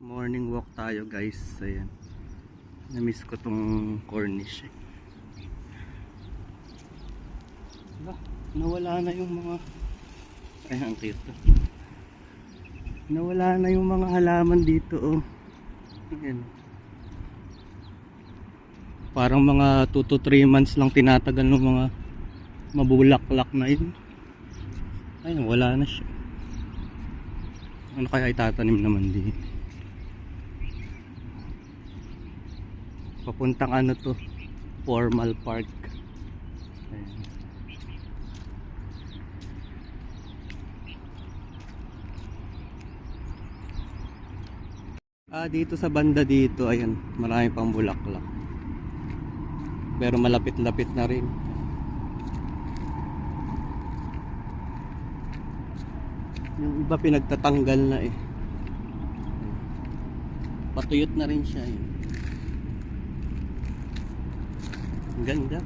Morning walk tayo guys. Ayan. Na-miss ko tong Cornish. eh. Nawala na yung mga ay ang cute to. Nawala na yung mga halaman dito oh. Ayan. Parang mga 2 to 3 months lang tinatagal ng mga mabulaklak na yun. Ayun, wala na siya. Ano kaya itatanim naman din? Papuntang ano to? Formal Park. Ayan. Ah, dito sa banda dito, ayan, marami pang bulaklak. Pero malapit-lapit na rin. Yung iba pinagtatanggal na eh. Patuyot na rin siya eh. Ang ganda.